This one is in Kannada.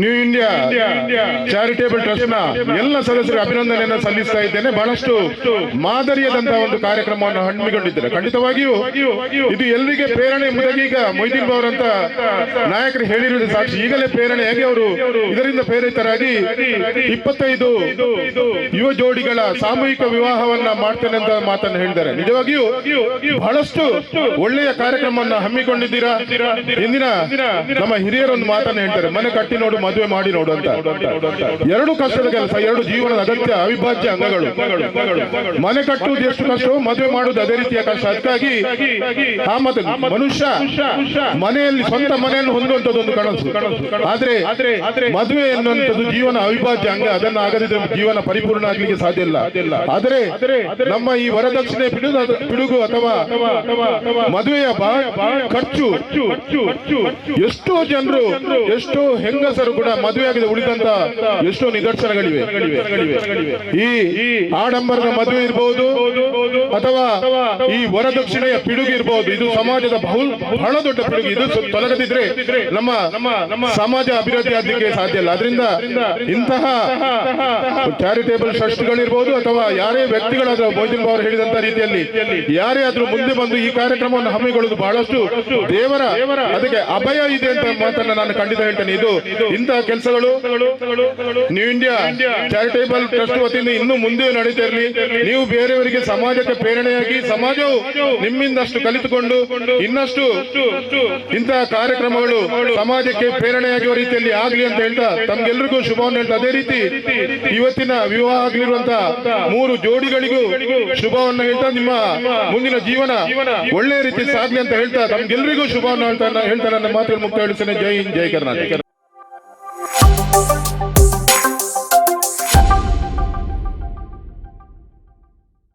ನ್ಯೂ ಇಂಡಿಯಾ ಚಾರಿಟೇಬಲ್ ಟ್ರಸ್ಟ್ನ ಎಲ್ಲ ಸದಸ್ಯರು ಅಭಿನಂದನೆಯನ್ನು ಸಲ್ಲಿಸ್ತಾ ಇದ್ದೇನೆ. ಬಹಳಷ್ಟು ಮಾದರಿಯಾದಂತಹ ಒಂದು ಕಾರ್ಯಕ್ರಮವನ್ನು ಹಮ್ಮಿಕೊಂಡಿದ್ದಾರೆ ಖಂಡಿತವಾಗಿಯೂ ಇದು ಎಲ್ಲರಿಗೆ ಪ್ರೇರಣೆ ಮುದಗೀಗ ಮೊಯ್ದೀನ್ ಅವರಂತ ನಾಯಕರು ಹೇಳಿರುವುದು ಸಾಕ್ಷಿ ಈಗಲೇ ಪ್ರೇರಣೆ ಹೇಗೆ ಅವರು ಇದರಿಂದ ಪ್ರೇರಿತರಾಗಿ ಇಪ್ಪತ್ತೈದು ಯುವ ಜೋಡಿಗಳ ಸಾಮೂಹಿಕ ವಿವಾಹವನ್ನ ಮಾಡ್ತೇನೆ ಅಂತ ಮಾತನ್ನು ಹೇಳಿದ್ದಾರೆ. ನಿಜವಾಗಿಯೂ ಬಹಳಷ್ಟು ಒಳ್ಳೆಯ ಕಾರ್ಯಕ್ರಮವನ್ನು ಹಮ್ಮಿಕೊಂಡಿದ್ದೀರಾ? ಇಂದಿನ ನಮ್ಮ ಹಿರಿಯರೊಂದು ಮಾತನ್ನು ಹೇಳ್ತಾರೆ. ಮನೆ ಕಟ್ಟಿ ನೋಡು ಮದುವೆ ಮಾಡಿ ನೋಡು ಅಂತ ಎರಡು ಕಷ್ಟದ ಕೆಲಸ, ಎರಡು ಜೀವನದ ಅಗತ್ಯ ಅವಿಭಾಜ್ಯ ಅಂಗಗಳು. ಮನೆ ಕಟ್ಟುವುದು ಎಷ್ಟು ಕಷ್ಟವೋ ಮದುವೆ ಮಾಡುವುದು ಅದೇ ರೀತಿಯ ಕಷ್ಟ. ಅದಕ್ಕಾಗಿ ಆ ಮತ್ತೆ ಮನುಷ್ಯ ಮನೆಯಲ್ಲಿ ಸ್ವಂತ ಮನೆಯನ್ನು ಹೊಂದುವಂತದ್ದು ಒಂದು ಕನಸು. ಆದ್ರೆ ಮದುವೆ ಎನ್ನುವಂಥದ್ದು ಜೀವನ ಅವಿಭಾಜ್ಯ ಅಂಗ. ಅದನ್ನು ಆಗದಿದ್ರೆ ಜೀವನ ಪರಿಪೂರ್ಣ ಆಗ್ಲಿಕ್ಕೆ ಸಾಧ್ಯ ಇಲ್ಲ. ಆದರೆ ನಮ್ಮ ಈ ವರದಕ್ಷಿಣೆ ಪಿಡುಗು ಅಥವಾ ಮದುವೆಯ ಖರ್ಚು. ಎಷ್ಟೋ ಜನರು, ಎಷ್ಟೋ ಹೆಂಗಸರು ಕೂಡ ಮದುವೆ ಆಗಿದೆ, ಉಳಿದಂತ ಎಷ್ಟೋ ನಿದರ್ಶನಗಳಿವೆ. ಈ ಆಡಂಬರದ ಮದುವೆ ಇರಬಹುದು ಅಥವಾ ಈ ವರದಕ್ಷಿಣೆಯ ಪಿಡುಗು ಇರಬಹುದು ಇದು ಸಮಾಜದ ಬಹು ಬಹಳ ದೊಡ್ಡ ಪಿಡುಗು. ಇದು ತೊಲಗದಿದ್ರೆ ನಮ್ಮ ಸಮಾಜ ಅಭಿವೃದ್ಧಿ ಆಗಲಿಕ್ಕೆ ಸಾಧ್ಯ ಇಲ್ಲ. ಅದರಿಂದ ಇಂತಹ ಚಾರಿಟೇಬಲ್ ಟ್ರಸ್ಟ್ಗಳಿರ್ಬೋದು ಅಥವಾ ಯಾರೇ ವ್ಯಕ್ತಿಗಳಾದ್ರೆ ಮೋದಿನ್ ಅವರು ಹೇಳಿದಂತ ರೀತಿಯಲ್ಲಿ ಯಾರೇ ಆದ್ರೂ ಮುಂದೆ ಬಂದು ಈ ಕಾರ್ಯಕ್ರಮವನ್ನು ಹಮ್ಮಿಕೊಳ್ಳುವುದು ಬಹಳಷ್ಟು ದೇವರ ಅದಕ್ಕೆ ಅಭಯ ಇದೆ ಅಂತ ಮಾತನ್ನ ನಾನು ಖಂಡಿತ ಹೇಳ್ತೇನೆ. ಇದು ಇಂತಹ ಕೆಲಸಗಳು ನ್ಯೂ ಇಂಡಿಯಾ ಚಾರಿಟೇಬಲ್ ಟ್ರಸ್ಟ್ ವತಿಯಿಂದ ಇನ್ನೂ ಮುಂದೆ ನಡೀತಾ ಇರಲಿ. ನೀವು ಬೇರೆಯವರಿಗೆ ಸಮಾಜಕ್ಕೆ ಪ್ರೇರಣೆಯಾಗಿ ಸಮಾಜವು ನಿಮ್ಮಿಂದಷ್ಟು ಕಲಿತುಕೊಂಡು ಇನ್ನಷ್ಟು ಇಂತಹ ಕಾರ್ಯಕ್ರಮಗಳು ಸಮಾಜಕ್ಕೆ ಪ್ರೇರಣೆಯಾಗಿ ರೀತಿಯಲ್ಲಿ ಆಗ್ಲಿ ಅಂತ ಹೇಳ್ತಾ ತಮ್ಗೆಲ್ರಿಗೂ ಶುಭವನ್ನು ಹೇಳ್ತಾ. ಅದೇ ರೀತಿ ಇವತ್ತಿನ ವಿವಾಹ ಮೂರು ಜೋಡಿಗಳಿಗೂ ಶುಭವನ್ನು ಹೇಳ್ತಾ ನಿಮ್ಮ ಮುಂದಿನ ಜೀವನ ಒಳ್ಳೆ ರೀತಿ ಸಾಗ್ಲಿ ಅಂತ ಹೇಳ್ತಾ ತಮ್ಗೆಲ್ರಿಗೂ ಶುಭವನ್ನು ಹೇಳ್ತಾ ಹೇಳ್ತಾ ನನ್ನ ಮಾತು ಹೇಳ್ತೇನೆ ಜೈ ಹಿಂದ್, ಜೈ ಕರ್ನಾಟಕ.